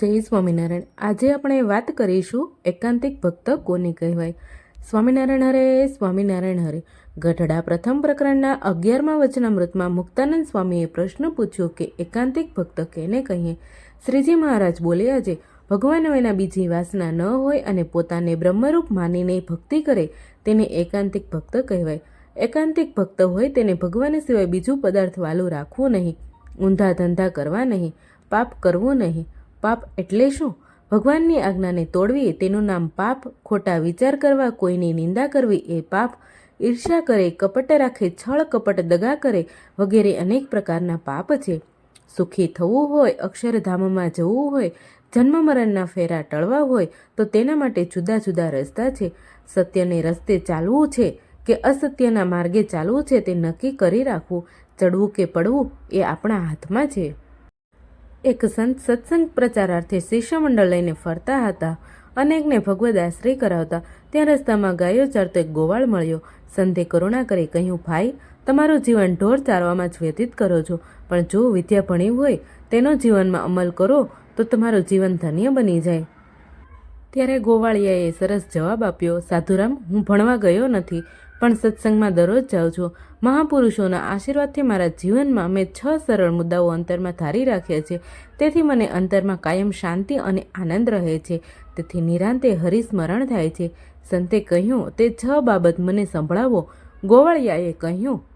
જય સ્વામિનારાયણ. આજે આપણે વાત કરીશું એકાંતિક ભક્ત કોને કહેવાય? સ્વામિનારાયણ હરે સ્વામિનારાયણ હરે. ગઢડા પ્રથમ પ્રકરણના અગિયારમા વચનામૃતમાં મુક્તાનંદ સ્વામીએ પ્રશ્ન પૂછ્યો કે એકાંતિક ભક્ત કેને કહીએ? શ્રીજી મહારાજ બોલ્યા છે ભગવાન વિના બીજી વાસના ન હોય અને પોતાને બ્રહ્મરૂપ માનીને ભક્તિ કરે, તેને એકાંતિક ભક્ત કહેવાય. એકાંતિક ભક્ત હોય તેને ભગવાન સિવાય બીજું પદાર્થ વાલું રાખવું નહીં. ઊંધા ધંધા કરવા નહીં. પાપ કરવું નહીં. પાપ એટલે શું? ભગવાનની આજ્ઞાને તોડવી, તેનું નામ પાપ, ખોટા વિચાર કરવા, કોઈની નિંદા કરવી એ પાપ ઈર્ષા કરે, કપટ રાખે, છળ કપટ દગા કરે વગેરે અનેક પ્રકારના પાપ છે. સુખી થવું હોય, અક્ષરધામમાં જવું હોય, જન્મ મરણના ફેરા ટળવા હોય, તો તેના માટે જુદા જુદા રસ્તા છે. સત્યને રસ્તે ચાલવું છે કે અસત્યના માર્ગે ચાલવું છે તે નક્કી કરી રાખવું. ચડવું કે પડવું એ આપણા હાથમાં છે. એક સંત સત્સંગ પ્રચારાર્થે શિષ્યમંડળ લઈને ફરતા હતા. અનેકને ભગવદ આશ્રય કરાવતા ત્યાં રસ્તામાં ગાયો ચારતો એક ગોવાળ મળ્યો. સંતે કરુણા કરી કહ્યું, ભાઈ, તમારું જીવન ઢોર ચારવામાં જ વ્યતીત કરો છો. પણ જો વિદ્યા ભણી હોય, તેનો જીવનમાં અમલ કરો, તો તમારું જીવન ધન્ય બની જાય. ત્યારે ગોવાળિયાએ સરસ જવાબ આપ્યો, સાધુરામ, હું ભણવા ગયો નથી, પણ સત્સંગમાં દરરોજ જાઉં છું. મહાપુરુષોના આશીર્વાદથી મારા જીવનમાં મેં છ સરળ મુદ્દાઓ અંતરમાં ધારી રાખ્યા છે. તેથી મને અંતરમાં કાયમ શાંતિ અને આનંદ રહે છે. તેથી નિરાંતે હરિસ્મરણ થાય છે. સંતે કહ્યું, તે છ બાબત મને સંભળાવો. ગોવાળિયાએ કહ્યું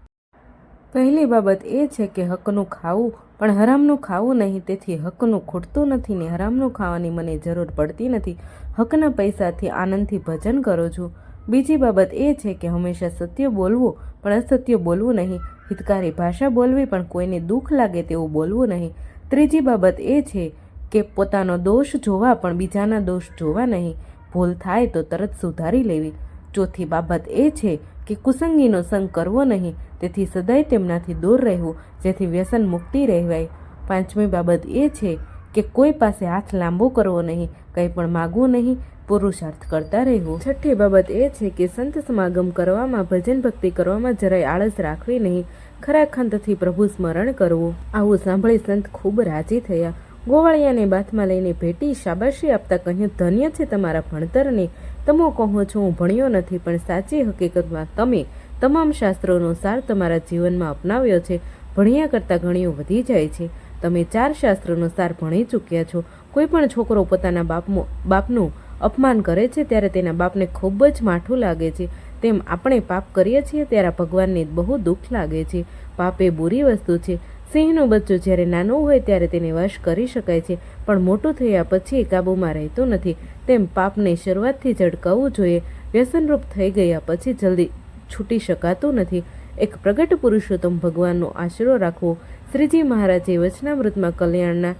પહેલી બાબત એ છે કે હકનું ખાવું, પણ હરામનું ખાવું નહીં, તેથી હકનું ખૂટતું નથી ને હરામનું ખાવાની મને જરૂર પડતી નથી. હકના પૈસાથી આનંદથી ભજન કરું છું. બીજી બાબત એ છે કે હંમેશા સત્ય બોલવું, પણ અસત્ય બોલવું નહીં. હિતકારી ભાષા બોલવી, પણ કોઈને દુઃખ લાગે તેવું બોલવું નહીં. ત્રીજી બાબત એ છે કે પોતાનો દોષ જોવા, પણ બીજાના દોષ જોવા નહીં. ભૂલ થાય તો તરત સુધારી લેવી. ચોથી બાબત એ છે કે કુસંગીનો સંગ કરવો નહીં. તેથી સદાય તેમનાથી દૂર રહેવું, જેથી વ્યસન મુક્તિ રહેવાય. પાંચમી બાબત એ છે કે કોઈ પાસે હાથ લાંબો કરવો નહીં, કંઈ પણ માગવું નહીં, પુરુષાર્થ કરતા રહેવું. છઠ્ઠી બાબત એ છે કે સંત સમાગમ કરવામાં, ભજન ભક્તિ કરવામાં જરાય આળસ રાખવી નહીં. ખરા ખંતથી પ્રભુ સ્મરણ કરવું. આવું સાંભળી સંત ખૂબ રાજી થયા. ગોવાળિયાને બાથમાં લઈને ભેટી શાબાશી આપતા કહ્યું, ધન્ય છે તમારા ભણતરને. તમો કહો છો હું ભણ્યો નથી, પણ સાચી હકીકતમાં તમે તમામ શાસ્ત્રોનો સાર તમારા જીવનમાં અપનાવ્યો છે. ભણ્યા કરતાં ઘણીઓ વધી જાય છે. તમે ચાર શાસ્ત્રોનો સાર ભણી ચૂક્યા છો. કોઈ પણ છોકરો પોતાના બાપનું બાપનું અપમાન કરે છે ત્યારે તેના બાપને ખૂબ જ માઠું લાગે છે. તેમ આપણે પાપ કરીએ છીએ ત્યારે ભગવાનને બહુ દુઃખ લાગે છે. પાપ એ બુરી વસ્તુ છે. સિંહનું બચ્ચું જ્યારે નાનું હોય ત્યારે તેને વશ કરી શકાય છે, પણ મોટું થયા પછી કાબૂમાં રહેતું નથી. તેમ પાપને શરૂઆતથી જ અટકાવવું જોઈએ. વ્યસનરૂપ થઈ ગયા પછી જલ્દી છૂટી શકાતું નથી. એક પ્રગટ પુરુષોત્તમ ભગવાનનો આશરો રાખવો શ્રીજી મહારાજે વચનામૃતમાં કલ્યાણના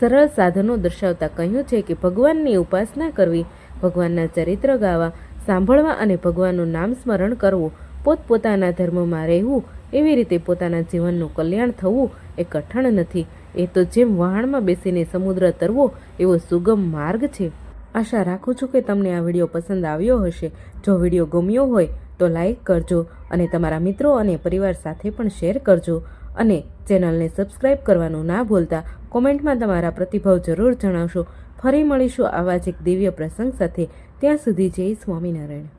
સરળ સાધનો દર્શાવતા કહ્યું છે કે ભગવાનની ઉપાસના કરવી, ભગવાનના ચરિત્ર ગાવા, સાંભળવા અને ભગવાનનું નામ સ્મરણ કરવું, પોતપોતાના ધર્મમાં રહેવું, એવી રીતે પોતાના જીવનનું કલ્યાણ થવું એ કઠણ નથી. એ તો જેમ વહાણમાં બેસીને સમુદ્ર તરવો એવો સુગમ માર્ગ છે. આશા રાખું છું કે તમને આ વીડિયો પસંદ આવ્યો હશે. જો વીડિયો ગમ્યો હોય તો લાઈક કરજો અને તમારા મિત્રો અને પરિવાર સાથે પણ શેર કરજો. અને ચેનલને સબસ્ક્રાઈબ કરવાનું ના ભૂલતા કોમેન્ટમાં તમારા પ્રતિભાવ જરૂર જણાવશો. ફરી મળીશું આવા જ એક દિવ્ય પ્રસંગ સાથે. ત્યાં સુધી જય સ્વામિનારાયણ.